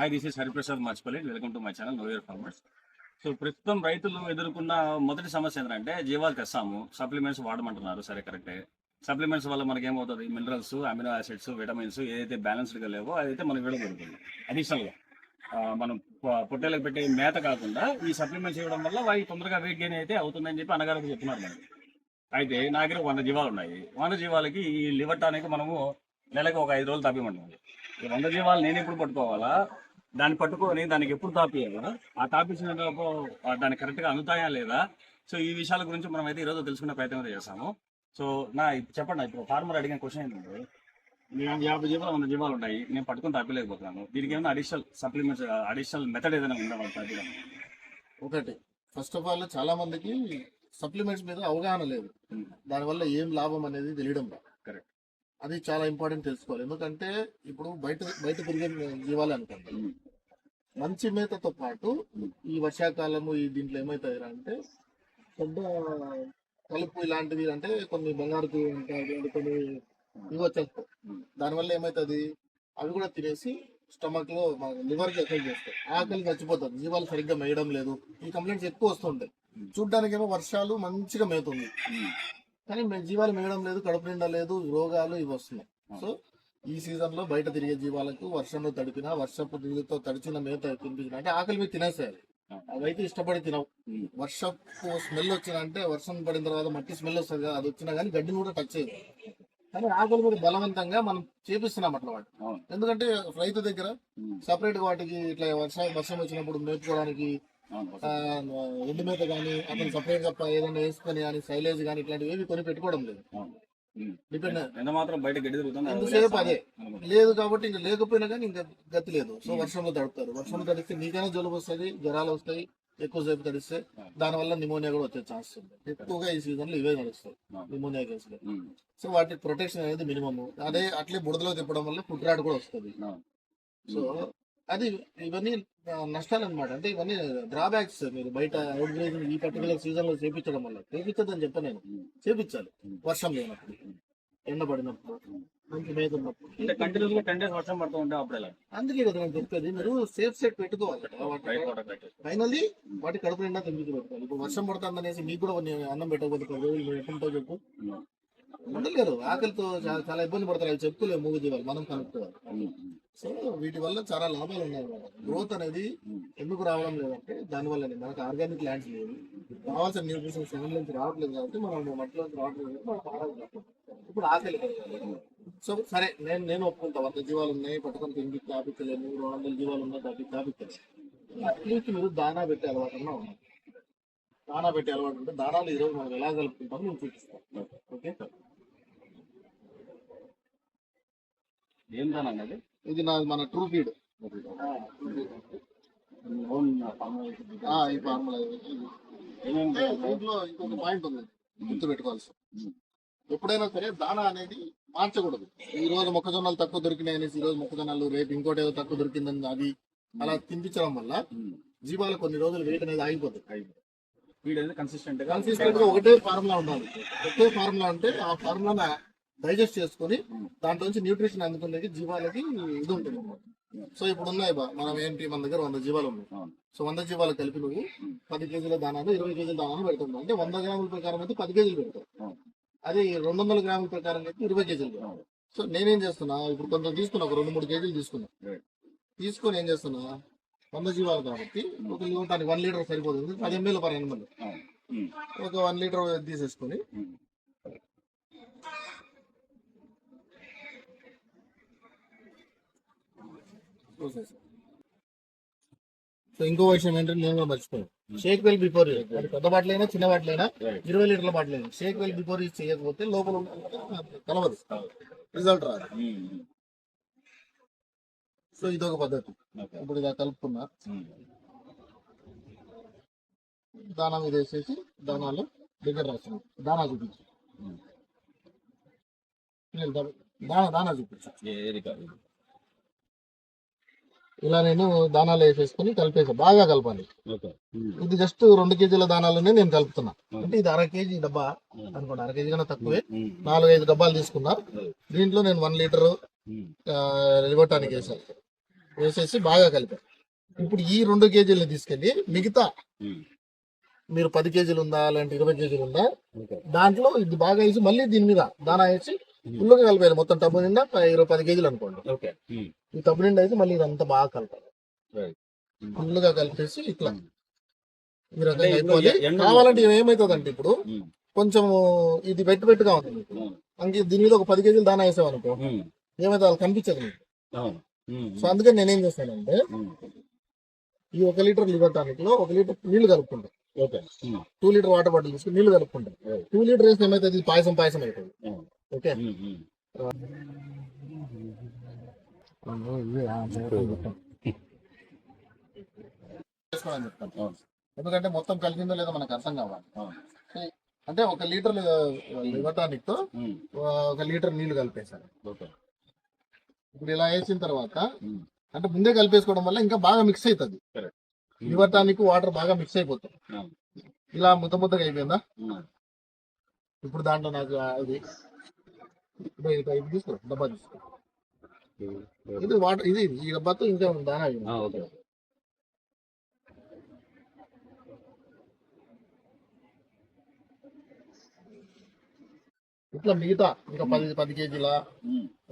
Hi this is Hariprasad Marchipalli welcome to my channel no farmers so ప్రస్తుతం రైతులు ఎదుర్కొన్న మొదటి సమస్య ఏంటంటే జీవాలు తెస్తాము సప్లిమెంట్స్ వాడమంటున్నారు. సరే కరెక్టే సప్లిమెంట్స్ వల్ల మనకి ఏమవుతుంది మినరల్స్ అమినో యాసిడ్స్ విటమిన్స్ ఏదైతే బ్యాలెన్స్డ్గా లేవో అదైతే మనకి విడగొడుతుంది. అడిషనల్గా మనం పొట్టేలకు పెట్టే మేత కాకుండా ఈ సప్లిమెంట్స్ ఇవ్వడం వల్ల వాయి తొందరగా వెయిట్ గెయిన్ అయితే అవుతుందని చెప్పి అనగారికి చెప్తున్నారు మనకి అయితే నా దగ్గర వంద జీవాలు ఉన్నాయి. వంద జీవాలకి ఈ లివర్ టానిక్ మనము నెలకు ఒక ఐదు రోజులు తప్పిమంటుంది ఈ వంద జీవాలు నేను ఎప్పుడు పట్టుకోవాలా? దాన్ని పట్టుకొని దానికి ఎప్పుడు తాపియాలా? ఆ తాపించిన దాన్ని కరెక్ట్గా అందుతాయా లేదా? సో ఈ విషయాల గురించి మనం అయితే ఈరోజు తెలుసుకునే ప్రయత్నం చేస్తాము. సో నా చెప్పండి ఇప్పుడు ఫార్మర్ అడిగిన క్వశ్చన్ ఏంటంటే నేను యాభై జీవాలు వంద జీవాలు ఉన్నాయి నేను పట్టుకొని తప్పలేకపోతున్నాను దీనికి ఏమైనా అడిషనల్ సప్లిమెంట్స్ అడిషనల్ మెథడ్ ఏదైనా ఉందా వాళ్ళు తగ్గడం ఒకటి ఫస్ట్ ఆఫ్ ఆల్ చాలా మందికి సప్లిమెంట్స్ మీద అవగాహన లేదు. దానివల్ల ఏం లాభం అనేది తెలియడం లేదు. అది చాలా ఇంపార్టెంట్ తెలుసుకోవాలి. ఎందుకంటే ఇప్పుడు బయట బయట తిరిగే జీవాలు అనుకోండి మంచి మేతతో పాటు ఈ వర్షాకాలము ఈ దీంట్లో ఏమవుతాయి అంటే పెద్ద కలుపు ఇలాంటివి అంటే కొన్ని బంగారు ఉంటాయి కొన్ని ఇవి వచ్చేస్తాయి. దానివల్ల ఏమవుతుంది అవి కూడా తినేసి స్టమక్లో లివర్కి ఎఫెక్ట్ చేస్తాయి. ఆకలి చచ్చిపోతుంది. జీవాలు సరిగ్గా మేయడం లేదు. ఈ కంప్లైంట్స్ ఎక్కువ వస్తుంటాయి. చూడ్డానికేమో వర్షాలు మంచిగా మేతుంది. కానీ జీవాలు మేయడం లేదు కడుపు నిండా లేదు రోగాలు ఇవి వస్తున్నాయి. సో ఈ సీజన్లో బయట తిరిగే జీవాలకు వర్షంలో తడిపిన వర్షపు నీళ్ళతో తడిచిన మేత తినిపించిన అంటే ఆకలి మీద తినేసేయాలి. అవైతే ఇష్టపడి తినవు. వర్షపు స్మెల్ వచ్చినంటే వర్షం పడిన తర్వాత మట్టి స్మెల్ వస్తుంది కదా అది వచ్చినా కానీ గడ్డిని కూడా టచ్ చేయదు. కానీ ఆకలి మీద బలవంతంగా మనం చేపిస్తున్నాం అట్లా వాటి. ఎందుకంటే రైతు దగ్గర. సపరేట్ వాటికి ఇట్లా వర్షం వర్షం వచ్చినప్పుడు మేపుకోవడానికి ఎండు మేత కానీ అతను సపరేట్గా ఏదైనా వేసుకొని కానీ సైలేజ్ కానీ ఇట్లాంటివి ఏవి కొని పెట్టుకోవడం లేదు. డిపెండ్ ఎంత మాత్రం బయట గడ్డి తిరుగుతుంది ఎంతసేపు అదే. లేదు కాబట్టి ఇంకా లేకపోయినా కానీ ఇంకా గతి లేదు. సో వర్షంలో తడుపుతారు. వర్షంలో తడిస్తే నీకైనా జలుబు వస్తుంది జ్వరాలు వస్తాయి ఎక్కువసేపు తడిస్తే దానివల్ల నిమోనియా కూడా వచ్చే ఛాన్స్ ఉంది. ఎక్కువగా ఈ సీజన్లో ఇవే నడుస్తాయి నిమోనియా కేసులు సో వాటి ప్రొటెక్షన్ అనేది మినిమం అదే అట్లే బుడదలో తిప్పడం వల్ల ఫుడ్ రాడ్ కూడా వస్తుంది. సో అది ఇవన్నీ నష్టాలు అనమాట అంటే ఇవన్నీ డ్రాబ్యాక్స్ మీరు బయట అవుట్ గ్రేజింగ్ ఈ పర్టికులర్ సీజన్లో చేపించడం వల్ల. చేపించదని చెప్పాను నేను. చేపించాలి. వర్షం లేనప్పుడు. ఎండ పడినప్పుడు. మంచి మేత ఉన్నప్పుడు. అంటే కంటిన్యూస్గా టెన్ డేస్ వర్షం పడుతూ ఉంటే అప్పుడు ఎలా అందుకే కదా నేను చెప్పేది. మీరు సేఫ్ సెట్ పెట్టుకోవాలి ఫైనల్లీ వాటి కడుపు నిండా తిండి పెట్టుకోవాలి ఇప్పుడు వర్షం పడుతుంది అనేసి మీకు కూడా కొన్ని అన్నం పెట్టకపోతే పది రోజులు మీరు ఎట్లుంటో చెప్పు. ఉండలేరు ఆకలితో చాలా ఇబ్బంది పడతారు. అవి చెప్పుకోలేము మూగ జీవాలు మనం కనుక్కోవాలి. సో వీటి వల్ల చాలా లాభాలు ఉన్నాయి గ్రోత్ అనేది ఎందుకు రావడం లేదంటే దానివల్లనే మనకు ఆర్గానిక్ ల్యాండ్స్ లేవు. కావాల్సిన న్యూట్రిషన్ సెవెన్ నుంచి రావట్లేదు కాబట్టి మనం మట్టిలో రావట్లేదు కాబట్టి ఇప్పుడు ఆకలి సో సరే నేను నేను ఒప్పుకుంటా వంద జీవాలు ఉన్నాయి పట్టుకొని తిండి తాపించలేము మూడు వందల జీవాలు ఉన్నాయి తాపి తాపించలేము అట్లీస్ట్ మీరు దానా పెట్టే అలవాటు అన్నా ఉన్నాయి దానా పెట్టే అలవాటు ఉంటే దానాలు ఈరోజు మనం ఎలా కలుపుకుంటామో నేను చూపిస్తాను. ఓకే? ఏం దాని అది ఇది నా మన ట్రూ ఫీడ్. ఈ ఫార్ములా దీంట్లో ఇంకొక పాయింట్ ఉంది. గుర్తు పెట్టుకోవాల్సి ఎప్పుడైనా సరే దానా అనేది మార్చకూడదు. ఈ రోజు మొక్కజొన్నలు తక్కువ దొరికినాయి అనేసి ఈ రోజు మొక్కజొన్నలు రేపు ఇంకోటి ఏదో తక్కువ దొరికిందని అది అలా తినిపించడం వల్ల జీవాలు కొన్ని రోజులు వెయిట్ అనేది ఆగిపోతుంది వీడ్ అనేది కన్సిస్టెంట్గా కన్సిస్టెంట్గా ఒకటే ఫార్ములా ఉండాలి. ఒకే ఫార్ములా ఉంటే ఆ ఫార్ములా డైజెస్ట్ చేసుకొని దాంట్లో నుంచి న్యూట్రిషన్ అందుకునేది జీవాలకి ఇది ఉంటుంది. సో ఇప్పుడు ఉన్నాయి బా మనం ఏంటి మన దగ్గర వంద జీవాలు ఉన్నాయి. సో వంద జీవాలు కలిపి నువ్వు పది కేజీల దానాలు ఇరవై కేజీల దానాలు పెడుతున్నావు అంటే వంద గ్రాముల ప్రకారం అయితే పది కేజీలు పెడతావు. అదే రెండు వందల గ్రాముల ప్రకారం అయితే ఇరవై కేజీలు పెడతావు. సో నేనేం చేస్తున్నా ఇప్పుడు కొంచెం తీసుకున్నా ఒక రెండు మూడు కేజీలు తీసుకున్నా. తీసుకొని ఏం చేస్తున్నా వంద జీవాలు కాబట్టి ఒక లీటర్ వన్ లీటర్ సరిపోతుంది. పది ఎంఎల్ పర్ ఎనిమిది ఒక వన్ లీటర్ తీసేసుకొని సో ఇంకో విషయం ఏంటంటే నేను కూడా మర్చిపోయాను. షేక్ వెల్ బిఫోర్ అది పెద్ద బాటిల్ అయినా చిన్న బాటిల్ అయినా. ఇరవై లీటర్ల బాటిల్ అయినా. షేక్ వెల్ బిఫోర్ యూజ్ చేయకపోతే లోపల కలవదు. రిజల్ట్ రాదు. సో ఇదొక పద్ధతి. ఇప్పుడు ఇలా కలుపుకున్నా. ఉమ్. దానా మీద వేసేసి దానాలు దగ్గర రాస్తున్నాం దానా చూపించు. ఉమ్. నేను దా- దానా దానా చూపించు. ఇలా నేను దానాలు వేసేసుకొని కలిపేసా. బాగా కలపాలి. ఇది జస్ట్ రెండు కేజీల దానాలనే నేను కలుపుతున్నా. అంటే ఇది అర కేజీ డబ్బా అనుకోండి. అర కేజీ కన్నా తక్కువే. నాలుగు ఐదు డబ్బాలు తీసుకున్నా. దీంట్లో నేను వన్ లీటర్. ఇవ్వటానికి వేసాను వేసేసి బాగా కలిపారు ఇప్పుడు ఈ రెండు కేజీలని తీసుకెళ్ళి మిగతా. మీరు పది కేజీలు ఉందా లేదంటే ఇరవై కేజీలు ఉందా దాంట్లో ఇది బాగా వేసి మళ్ళీ దీని మీద దానా వేసి ఫుల్గా కలిపారు మొత్తం టబ్బు నిండా ఇరవై పది కేజీలు అనుకోండి ఓకే ఉమ్. ఈ టబ్బు నిండా అయితే మళ్ళీ ఇదంతా బాగా కలపాలి. ఉమ్. ఫుల్గా కలిపేసి ఇట్లా. ఈ రకంగా అయిపోవాలి కావాలంటే ఏమైతుందంటే ఇప్పుడు. కొంచెం ఇది పెట్టు పెట్టుగా ఉమ్. అంకే దీని మీద ఒక పది కేజీలు దానా వేసామనుకో ఉమ్. ఏమైతే వాళ్ళు కనిపించదు. సో అందుకని నేనేం చేస్తానంటే. ఈ ఒక లీటర్ లివర్ టానిక్లో ఒక లీటర్ నీళ్ళు కలుపుకుంటాం okay um. Two litre water bottle తీసుకుని నీళ్ళు కలుపుకుంటాం టూ లీటర్ వేస్తే ఏమైతుంది ఇది పాయసం పాయసం అవుతుంది చేసుకోవాలని చెప్తాను. ఎందుకంటే మొత్తం కలిపిందో లేదో మనకు అర్థం కావాలి. అంటే ఒక లీటర్ లివర్ టానిక్తో. ఒక లీటర్ నీళ్ళు కలిపేశాను ఓకే ఇప్పుడు ఇలా వేసిన తర్వాత. అంటే ముందే కలిపేసుకోవడం వల్ల ఇంకా బాగా మిక్స్ అవుతుంది Correct. లివర్ టానిక్ వాటర్ బాగా మిక్స్ అయిపోతుంది. ఇలా ముద్ద ముద్దగా అయిపోయిందా. ఇప్పుడు దాంట్లో నాకు ఆ ఇది తీసుకో డబ్బా తీసుకో. ఇది వాటర్ ఇది ఈ డబ్బాతో ఇంకా దానా ఓకే. ఇట్లా మిగతా ఇంకా పది పది కేజీల.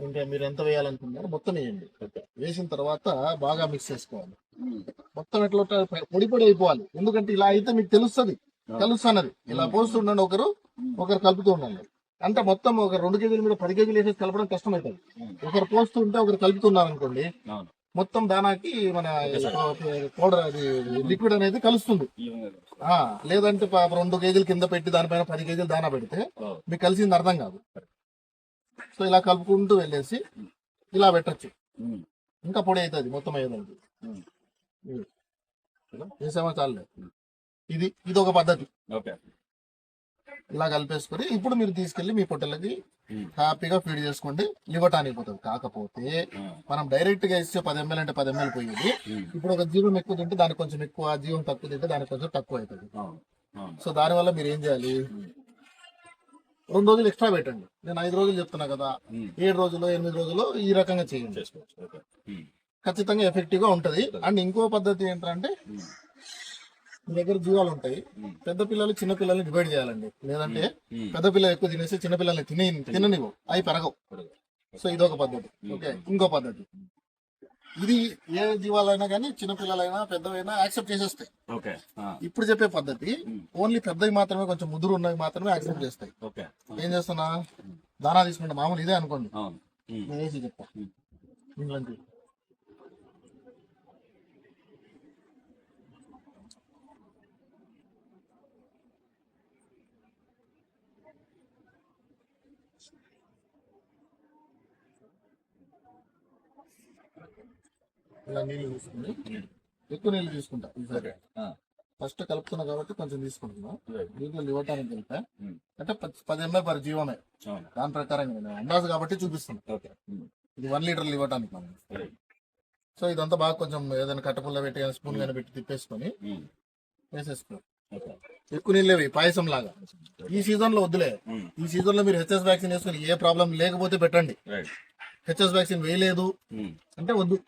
ఇంకా మీరు ఎంత వేయాలనుకుంటున్నారో మొత్తం వేయండి. వేసిన తర్వాత బాగా మిక్స్ చేసుకోవాలి. మొత్తం ఎట్లా ఉంటే పొడి పొడి అయిపోవాలి. ఎందుకంటే ఇలా అయితే మీకు తెలుస్తుంది. కలుస్తున్నది ఇలా పోస్తుండండి ఒకరు ఒకరు కలుపుతూ ఉండండి. అంటే మొత్తం ఒక రెండు కేజీలు మీద పది కేజీలు వేసేసి కలపడం కష్టం అవుతుంది ఒకరు పోస్తుంటే ఒకరు కలుపుతున్నారు అనుకోండి మొత్తం దానాకి మన పౌడర్ అది లిక్విడ్ అనేది కలుస్తుంది. లేదంటే రెండు కేజీలు కింద పెట్టి దానిపైన పది కేజీలు దానా పెడితే. మీకు కలిసింది అర్థం కాదు. సో ఇలా కలుపుకుంటూ వెళ్ళేసి ఇలా పెట్టచ్చు. ఇంకా పొడి అవుతుంది మొత్తం అయ్యేదానికి. ఉమ్. వేసామా చాలే ఇది ఇది ఒక పద్ధతి. ఓకే. ఇలా కలిపేసుకొని ఇప్పుడు మీరు తీసుకెళ్ళి మీ పొట్టలకి. హ్యాపీగా ఫీడ్ చేసుకోండి లివర్ టానిక్ పోతుంది కాకపోతే. మనం డైరెక్ట్గా ఇస్తే పది ఎంఎల్ అంటే పది ఎంఎల్ పోయేది. ఇప్పుడు ఒక జీవం ఎక్కువ తింటే దానికి కొంచెం ఎక్కువ జీవం తక్కువ తింటే దానికి కొంచెం తక్కువ అవుతుంది సో దానివల్ల మీరు ఏం చేయాలి రెండు రోజులు ఎక్స్ట్రా పెట్టండి నేను ఐదు రోజులు చెప్తున్నా కదా. ఏడు రోజులు ఎనిమిది రోజులు ఈ రకంగా చేయండి. ఖచ్చితంగా ఎఫెక్టివ్గా ఉంటది అండ్ ఇంకో పద్ధతి ఏంటంటే. మీ దగ్గర జీవాలు ఉంటాయి. పెద్ద పిల్లలు చిన్న పిల్లల్ని డివైడ్ చేయాలండి. లేదంటే. పెద్ద పిల్లలు ఎక్కువ తినేసి చిన్న పిల్లల్ని తినే తిననివ్వు అవి పెరగవు. సో ఇదొక పద్ధతి. ఓకే ఇంకో పద్ధతి. ఇది ఏ జీవాలైనా కానీ చిన్న పిల్లలైనా పెద్దవైనా యాక్సెప్ట్ చేసేస్తాయి. ఓకే. ఇప్పుడు చెప్పే పద్ధతి. ఓన్లీ పెద్దవి మాత్రమే కొంచెం ముదురు ఉన్నవి మాత్రమే యాక్సెప్ట్ చేస్తాయి. ఓకే ఏం చేస్తున్నా? దానా తీసుకుంటా. మామూలు ఇదే అనుకోండి. నేను చెప్తా. ఇంగ్లాండ్ ఇలా నీళ్ళు తీసుకుని ఎక్కువ నీళ్ళు తీసుకుంటా. ఈసారి. ఫస్ట్ కలుపుతున్నా కాబట్టి కొంచెం తీసుకుంటున్నా. దీంట్లో ఇవ్వటానికి కలిపా ఉమ్. అంటే పది- పది ఎంఎల్ పర్ జీవమే. దాని ప్రకారం అందాజు కాబట్టి చూపిస్తున్నా. ఉమ్. ఇది వన్ లీటర్ ఇవ్వటానికి మనం. సో ఇదంతా బాగా కొంచెం ఏదైనా కట్టపుల్ల పెట్టి స్పూన్ కానీ పెట్టి తిప్పేసుకొని. వేసేసుకో. ఎక్కువ నీళ్ళేవి పాయసం లాగా. ఈ సీజన్లో వద్దులే. ఈ సీజన్లో మీరు హెచ్ఎస్ వ్యాక్సిన్ వేసుకుని ఏ ప్రాబ్లం లేకపోతే పెట్టండి. హెచ్ఎస్ వ్యాక్సిన్ వేయలేదు. అంటే వద్దు.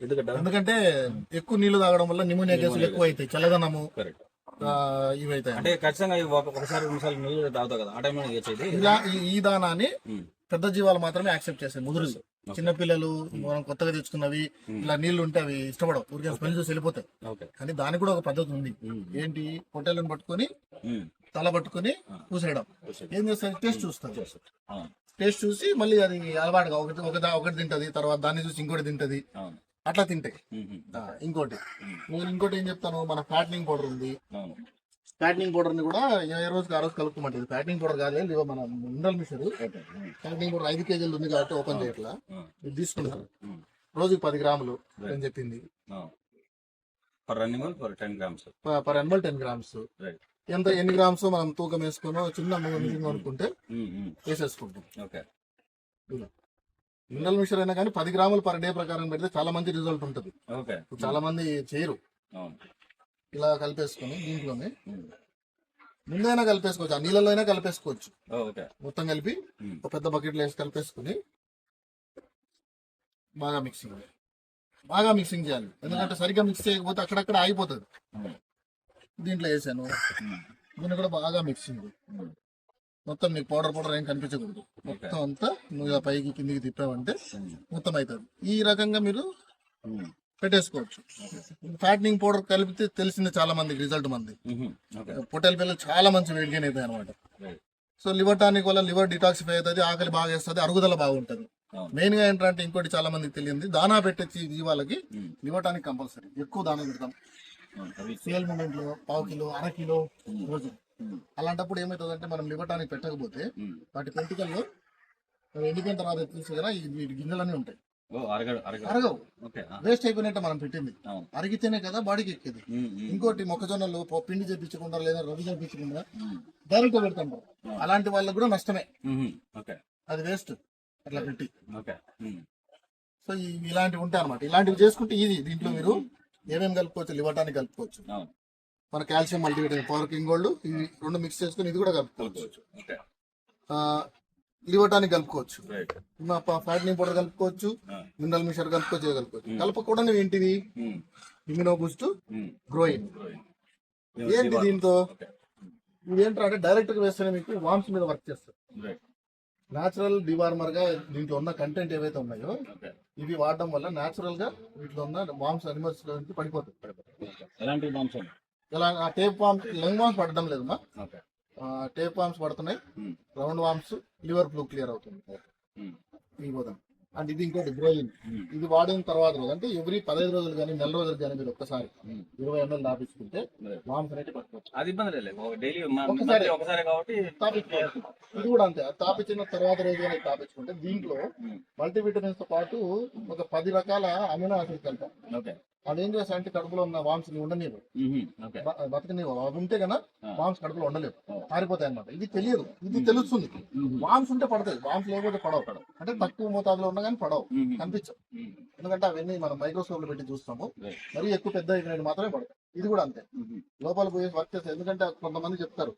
ఎందుకంటే ఎందుకంటే ఎక్కువ నీళ్ళు తాగడం వల్ల నిమోనియా కేసులు ఎక్కువ అవుతాయి. చల్లదనము కరెక్ట్ ఆ, ఇవి అవుతాయి అంటే ఖచ్చితంగా ఒకసారి రెండు సార్లు నీళ్ళు తాగుతావు కదా. ఆ టైంలో ఇలా ఈ- దానాన్ని. పెద్ద జీవాలు మాత్రమే యాక్సెప్ట్ చేస్తాయి. ముదురు చిన్న పిల్లలు మనం కొత్తగా తెచ్చుకున్నవి ఇలా నీళ్ళు ఉంటే అవి ఇష్టపడవు. ఊరికే స్మెల్ చూసి వెళ్ళిపోతాయి. ఓకే. కానీ దానికి కూడా ఒక పద్ధతి ఉంది. ఏంటి? పొట్టేలను పట్టుకొని తల పట్టుకొని పూసేయడం. ఏం చేస్తారు? టేస్ట్ చూస్తారు. టేస్ట్ చూసి మళ్ళీ అది అలవాటుగా ఒకటి ఒక దా- ఒకటి తింటది తర్వాత దాన్ని చూసి ఇంకోటి తింటది. అట్లా తింటాయి. ఇంకోటి. నేను ఇంకోటి ఏం చెప్తాను మన ఫ్యాటనింగ్ పౌడర్ ఉంది. ఫ్యాటనింగ్ పౌడర్ని కూడా ఏ రోజుకి ఆ రోజు కలుపుకోమంటది ఫ్యాటనింగ్ పౌడర్ కాదు లేవో. మన మినరల్ మిషన్. ఫ్యాటనింగ్ పౌడర్ ఐదు కేజీలు ఉంది కాబట్టి ఓపెన్ చేయట్లా. ఇది తీసుకుంటాను. రోజుకి పది గ్రాములు అని చెప్పింది. For running for ten grams per animal ten grams right. ఎంత ఎన్ని గ్రామ్స్ మనం తూకం వేసుకుని చిన్న మిషన్ అనుకుంటే వేసేసుకుంటాం. ఓకే. మినరల్ మిషన్ అయినా కానీ పది గ్రాములు పర్ డే ప్రకారం పెడితే చాలా మంచి రిజల్ట్ ఉంటుంది. ఓకే. చాలా మంది చేయరు. ఇలా కలిపేసుకొని దీంట్లోనే. ముందైనా కలిపేసుకోవచ్చు. ఆ నీళ్ళలో అయినా కలిపేసుకోవచ్చు. ఓకే. మొత్తం కలిపి. ఒక పెద్ద బకెట్లో వేసి కలిపేసుకుని బాగా మిక్సింగ్ బాగా మిక్సింగ్ చేయాలి. ఎందుకంటే సరిగ్గా మిక్స్ చేయకపోతే అక్కడక్కడ ఆగిపోతుంది. దీంట్లో వేసాను. దీన్ని కూడా బాగా మిక్సింగ్ మొత్తం మీకు పౌడర్ పౌడర్ ఏం కనిపించకూడదు. మొత్తం అంతా నువ్వు ఇలా పైకి కిందికి తిప్పావంటే మొత్తం అవుతుంది ఈ రకంగా మీరు పెట్టేసుకోవచ్చు. ఫ్యాటనింగ్ పౌడర్ కలిపితే తెలిసింది చాలా మందికి రిజల్ట్ మంది. పొట్టెల పిల్లలు చాలా మంచి వెయిట్ గెయిన్ అవుతాయి అనమాట సో లివర్ టానిక్ వల్ల లివర్ డిటాక్సిఫై అవుతుంది ఆకలి బాగా వేస్తుంది అరుగుదల బాగుంటుంది. మెయిన్గా ఏంటంటే ఇంకోటి చాలా మందికి తెలియంది దానా పెట్టే జీవాలకి లివర్ టానిక్ కంపల్సరీ. ఎక్కువ దానా పెడతాం. సేల్ మూమెంట్లో పావు కిలో అర కిలో రోజు. అలాంటప్పుడు ఏమవుతుందంటే మనం లివర్ టానిక్ పెట్టకపోతే వాటి పెంటికల్లో ఎండిపోయిన తర్వాత తెలుసు కదా? ఈ వీటి గింజలన్నీ ఉంటాయి. అరగవు. వేస్ట్ అయిపోయినట్టు మనం పెట్టింది. అరిగితేనే కదా బాడీకి ఎక్కేది. ఇంకోటి మొక్కజొన్నలు పిండి చేపించకుండా లేదా రవి చేపించకుండా డైరెక్ట్ పెడుతుంటారు అలాంటి వాళ్ళకి కూడా నష్టమే. ఓకే. అది వేస్ట్. అట్లా పెట్టి. ఓకే. సో ఇలాంటివి ఉంటాయి అనమాట ఇలాంటివి చేసుకుంటే ఈజీ. దీంట్లో మీరు ఏమేమి కలుపుకోవచ్చు? లివటానికి కలుపుకోవచ్చు. మన calcium multivitamin power king gold ఇవి రెండు మిక్స్ చేసుకుని ఇది కూడా కలుపుకోవచ్చు. లివటానికి కలుపుకోవచ్చు. ఫ్యాట్నింగ్ పౌడర్ కలుపుకోవచ్చు. మినరల్ మిక్చర్ కలుపుకోవచ్చు కలుపుకోవచ్చు. కలపకూడదు ఏంటివి? Immuno boost growing. ఏంటి దీంతో? ఇది ఏంటంటే డైరెక్ట్గా వేస్తేనే మీకు వామ్స్ మీద వర్క్ చేస్తారు న్యాచురల్ డివార్మర్గా దీంట్లో ఉన్న కంటెంట్ ఏవైతే ఉన్నాయో ఇవి వాడడం వల్ల న్యాచురల్గా వీటిలో ఉన్న వామ్స్ అనిమల్స్ నుంచి పడిపోతాయి. ఎలాంటి మాంసం ఇలా ఆ టేప్ వామ్స్ లంగ్ వామ్స్ పడడం లేదు మా ఓకే టేప్ వామ్స్ పడుతున్నాయి. Round worms liver flu clear అవుతుంది. ఈ పోదాం అండ్ ఇది ఇంకోటి గ్రోయిన్ ఇది వాడిన తర్వాత రోజు అంటే ఎవ్రీ పదహైదు రోజులు కానీ నెల రోజులు కానీ మీరు ఒక్కసారి ఇరవై ఎంఎల్ దాపించుకుంటే వామ్స్ అనేది పట్టుకోవచ్చు అది ఇబ్బంది లేదు డైలీ ఒకసారి. ఒకసారి కాబట్టి తాపించుకోవచ్చు ఇది కూడా అంతే. తాపించిన తర్వాత రోజు కానీ తాపించుకుంటే దీంట్లో మల్టీవిటమిన్స్తో పాటు ఒక పది రకాల అమినో ఆసిడ్స్ ఓకే అదేం చేస్తా అంటే కడుపులో ఉన్న వామ్స్ బ- బతకనివ్వు. అవి ఉంటే ఆ. వామ్స్ కడుపులో ఉండలేవు. పారిపోతాయి అన్నమాట. ఇది తెలియదు. ఇది తెలుస్తుంది. వామ్స్ ఉంటే పడతాయి. వామ్స్ లేకపోతే పడవు అంటే తక్కువ మోతాదులో ఉన్నా కానీ పడవు. కనిపించవు. ఎందుకంటే అవన్నీ మనం మైక్రోస్కోప్లో పెట్టి చూస్తాము. మరీ ఎక్కువ పెద్ద అయినవి మాత్రమే పడతాయి. ఇది కూడా అంతే. లోపల పోయి వర్క్ చేస్తాయి ఎందుకంటే కొంతమంది చెప్తారు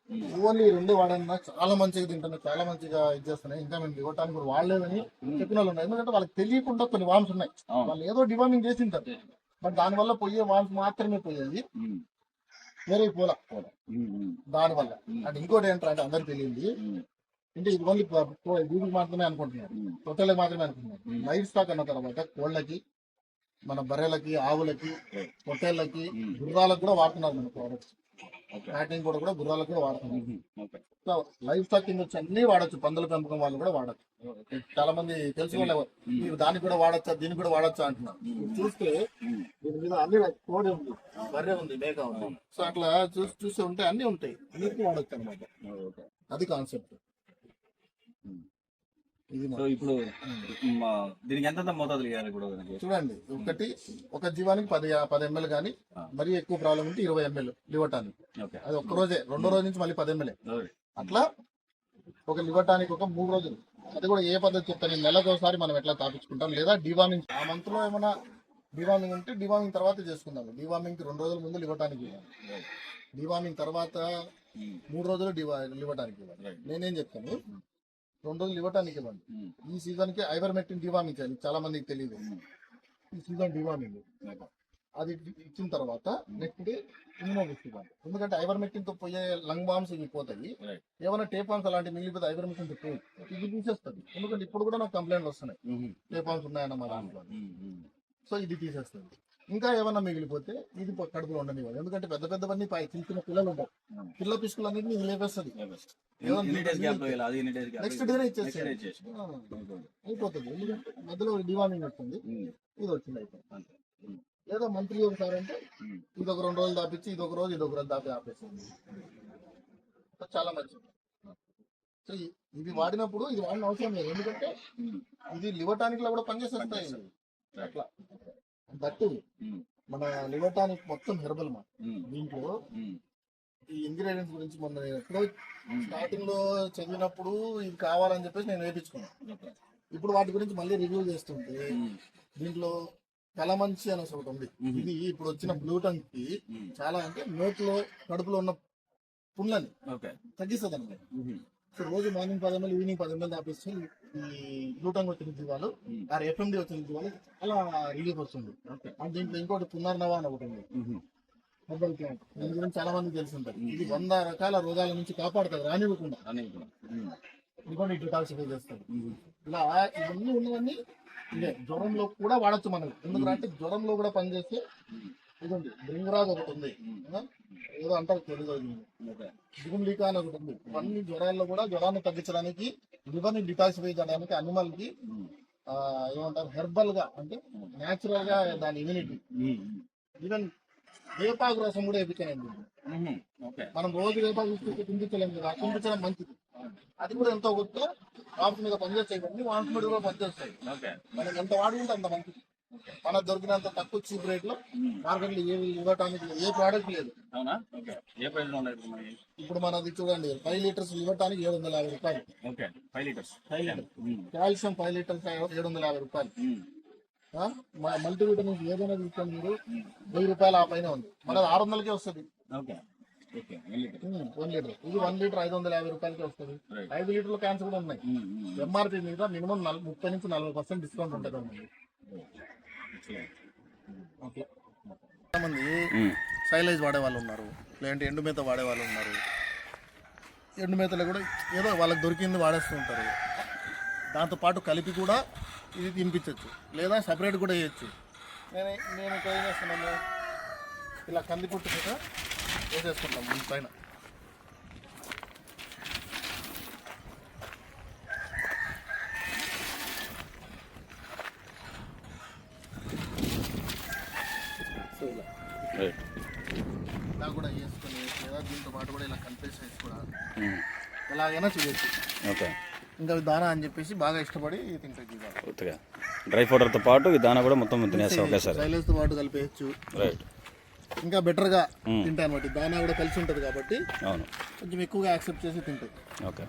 ఓన్లీ రెండు వాడన్నా చాలా మంచిగా తింటున్నాయి చాలా మంచిగా ఇది చేస్తున్నాయి ఇంకా మేము ఇవ్వటానికి కూడా వాడలేదని చెప్పిన వాళ్ళు ఉన్నారు. ఎందుకంటే వాళ్ళకి తెలియకుండా కొన్ని వామ్స్ ఉన్నాయి. వాళ్ళు ఏదో డివార్మింగ్ చేసి ఉంటారు బట్ దానివల్ల పోయే వామ్స్ మాత్రమే పోయేది. వేరే పోలా. దానివల్ల అండ్ ఇంకోటి ఏంటంటే అందరికి తెలియంది. అంటే ఇది ఓన్లీ వీటికి మాత్రమే అనుకుంటున్నారు. టోటల్ మాత్రమే అనుకుంటున్నారు. లైఫ్ స్టాక్ అన్న తర్వాత కోళ్ళకి మన బర్రెలకి ఆవులకి పొట్టేళ్ళకి గుర్రాలకు కూడా వాడుతున్నారు మన ప్రోడక్ట్స్ ప్యాకింగ్ కూడా కూడా గుర్రాలకు కూడా ఓకే. సో లైఫ్ స్టాక్ కింద వచ్చి అన్ని వాడచ్చు. పందుల పెంపకం వాళ్ళు కూడా వాడచ్చు. చాలా మంది తెలుసుకోలే మీరు దానికి కూడా వాడచ్చా దీనికి కూడా వాడచ్చా అంటున్నారు. చూస్తే దీని మీద అన్ని కోడి ఉంది బర్రె ఉంది మేక ఉంది. సో అట్లా చూసి చూసి ఉంటే అన్ని ఉంటాయి. అన్నిటికీ వాడచ్చు అనమాట అది కాన్సెప్ట్. సో ఇప్పుడు మా దీనికి ఎంత మోతాదులు ఇవ్వాలి మనకి? చూడండి ఒకటి ఒక జీవానికి పది పది ఎంఎల్ కానీ మరీ ఎక్కువ ప్రాబ్లం ఉంటే ఇరవై ఎంఎల్ లివటానికి ఓకే. అది ఒక్క రోజే రెండో రోజు నుంచి మళ్ళీ పది ఎంఎల్. అట్లా ఒక లివటానికి ఒక మూడు రోజులు. అది కూడా ఏ పద్ధతి చెప్తాను నెలకు ఒకసారి మనం ఎట్లా తాపించుకుంటాం? లేదా డివార్మింగ్ ఆ మంత్లో ఏమైనా డివార్మింగ్ ఉంటే డివార్మింగ్ తర్వాత చేసుకుందాం డివార్మింగ్కి రెండు రోజుల ముందు లివటానికి ఇవ్వాలి డివార్మింగ్ తర్వాత మూడు రోజులు డివా లివటానికి ఇవ్వాలి నేనేం చెప్తాను? రెండు రోజులు ఇవ్వటానికి ఇవ్వండి. ఈ సీజన్కి ఐవర్మెక్టిన్ డివార్మింగ్ చేయాలి చాలా మందికి తెలియదు. ఈ సీజన్ డివార్మింగ్ ఓకే. అది ఇచ్చిన తర్వాత నెక్స్ట్ డే ఇమ్యూనోబుస్ట్ ఇవ్వాలి ఎందుకంటే ఐవర్మెక్టిన్తో పోయే లంగ్ బాంబ్స్ ఇవి పోతాయి. ఏమైనా టేప్ బాంబ్స్ అలాంటి మిగిలిపోతే ఐవర్మెక్టిన్తో పోయి ఇది తీసేస్తుంది ఎందుకంటే ఇప్పుడు కూడా నాకు కంప్లైంట్లు వస్తున్నాయి. ఉమ్. టేప్ బాంబ్స్ ఉన్నాయన్న మా దాంట్లో. సో ఇది తీసేస్తుంది ఇంకా ఏమన్నా మిగిలిపోతే ఇది కడుపులో ఉండనివ్వాలి ఎందుకంటే పెద్ద పెద్దవన్నీ పై చిన్న చిన్న పిల్లలు ఉంటారు. పిల్ల పిసుకులు అన్నింటినీ ఇది లేపేస్తుంది. నెక్స్ట్ డేనే ఇచ్చేసి అయిపోతుంది. ఎందుకంటే మధ్యలో డివార్మింగ్ వస్తుంది. ఇది వచ్చింది. ఉమ్. లేదా మంత్లీ ఒకసారి అంటే. ఇది ఒక రెండు రోజులు దాపించి ఇది ఒక రోజు ఇది ఒక రోజు దాపి ఆపేస్తుంది చాలా మంచిది. సో ఇది వాడినప్పుడు ఇది వాడిన అవసరం లేదు. ఎందుకంటే. ఇది లివర్ టానిక్లో కూడా పనిచేస్తాయి అట్లా. దట్టు. మన లివర్ టానిక్ మొత్తం హెర్బల్ మా. దీంట్లో. ఈ ఇంగ్రీడియంట్స్ గురించి మొన్న నేను ఎప్పుడో. స్టార్టింగ్లో చదివినప్పుడు ఇది కావాలని చెప్పేసి నేను వేయించుకున్నాను ఓకే. ఇప్పుడు వాటి గురించి మళ్ళీ రివ్యూ చేస్తుంటే. దీంట్లో కలమంచి అనే ఒకటి ఉంది. ఇది ఇప్పుడు వచ్చిన బ్లూటన్కి ఉమ్. చాలా అంటే నోట్లో కడుపులో ఉన్న పుండ్లని తగ్గిస్తుంది అనమాట. సో రోజు మార్నింగ్ పది ఎంఎల్ ఈవినింగ్ పది ఎంఎల్ తాపిస్తే ఈ గ్లూటన్ వచ్చిన జీవాలు ఆ ఎఫ్ఎండి వచ్చిన జీవాలు అలా రిలీఫ్ వస్తుంది. అండ్ దీంట్లో ఇంకోటి పునర్నవ అని ఒకటి ఉంది. హెర్బల్ ప్లాంట్ దీని గురించి చాలా మంది తెలిసి ఉంటుంది ఇది వంద రకాల రోగాల నుంచి కాపాడుతుంది రానివ్వకుండా. ఇంకోటి డిటాక్సిఫై చేస్తుంది ఇలా ఇవన్నీ ఉన్నవన్నీ ఇదే జ్వరంలో కూడా వాడచ్చు మనం ఎందుకంటే జ్వరంలో కూడా పనిచేస్తే ఇదండి బ్రింగరాజ్ ఒకటి ఉంది? ఏదో అంటారు తెలుగు జిగుమ్ లీకా అని ఒకటి ఉంది. ఇవన్నీ జ్వరాల్లో కూడా జ్వరాన్ని తగ్గించడానికి లివర్ని డిటాక్సిఫై చేయడానికి అనిమల్కి ఏమంటారు హెర్బల్గా అంటే న్యాచురల్గా దాని ఇమ్యూనిటీ. ఈవెన్ వేపాకు రసం కూడా. ఓకే. మనం రోజు వేపాకు తినిపించలేము కదా తినిపించడం మంచిది. అది కూడా ఎంతో గొప్ప వాటి మీద పనిచేస్తాయి. ఇవన్నీ వాటి మీద కూడా పనిచేస్తాయి. మనం ఎంత వాడుకుంటే అంత మంచిది. మనకు దొరికినంత తక్కువ చీప్ రేట్లో మార్కెట్లో ఏవి ఇవ్వటానికి ఏ ప్రోడక్ట్ లేదు. అవునా? ఓకే ఏ ప్రైస్ ఉన్నాయి ఇప్పుడు మనకి ఇప్పుడు మనది చూడండి ఫైవ్ లీటర్స్ ఇవ్వటానికి ఏడు వందల యాభై రూపాయలు. Okay five litres five litre calcium five litres ఏడు వందల యాభై రూపాయలు. మల్టీ విటమిన్స్ ఏదైనా తీసుకోండి మీరు వెయ్యి రూపాయలు ఆ పైన ఉంది. మనది ఆరు వందలకే వస్తుంది ఓకే వన్ లీటర్ ఇది వన్ లీటర్ ఐదు వందల యాభై రూపాయలకి వస్తుంది. ఐదు లీటర్ల క్యాన్స్ కూడా ఉన్నాయి. ఎంఆర్పి మీద మినిమం ముప్పై నుంచి నలభై పర్సెంట్ డిస్కౌంట్ ఉంటుంది. ఓకే మంది సైలైజ్ వాడే వాళ్ళు ఉన్నారు. లేదంటే ఎండు మేత వాడే వాళ్ళు ఉన్నారు. ఎండు మేతలో కూడా ఏదో వాళ్ళకి దొరికింది వాడేస్తూ ఉంటారు. దాంతో పాటు కలిపి కూడా ఇది తినిపించవచ్చు లేదా సపరేట్ కూడా చేయొచ్చు నేను నేను ఏం చేస్తున్నాను. ఇలా కంది పుట్టు మీద వేసేసుకుంటాం పైన సో ఇలా ఇలా కూడా వేసుకొని లేదా దీంతో పాటు కూడా ఇలా కలిపేసేసి కూడా ఎలాగైనా చేయొచ్చు. ఓకే. ఇంకా దానా అని చెప్పేసి బాగా ఇష్టపడి తింటాయి పూర్తిగా డ్రై పౌడర్తో పాటు ఈ దానా కూడా మొత్తం తినేస్తాం ఒకేసారి. శైలేజ్తో పాటు కలిపేయచ్చు. రైట్. ఇంకా బెటర్గా తింటాయి అనమాట దానా కూడా కలిసి ఉంటుంది కాబట్టి అవును. కొంచెం ఎక్కువగా యాక్సెప్ట్ చేసి తింటాయి. ఓకే.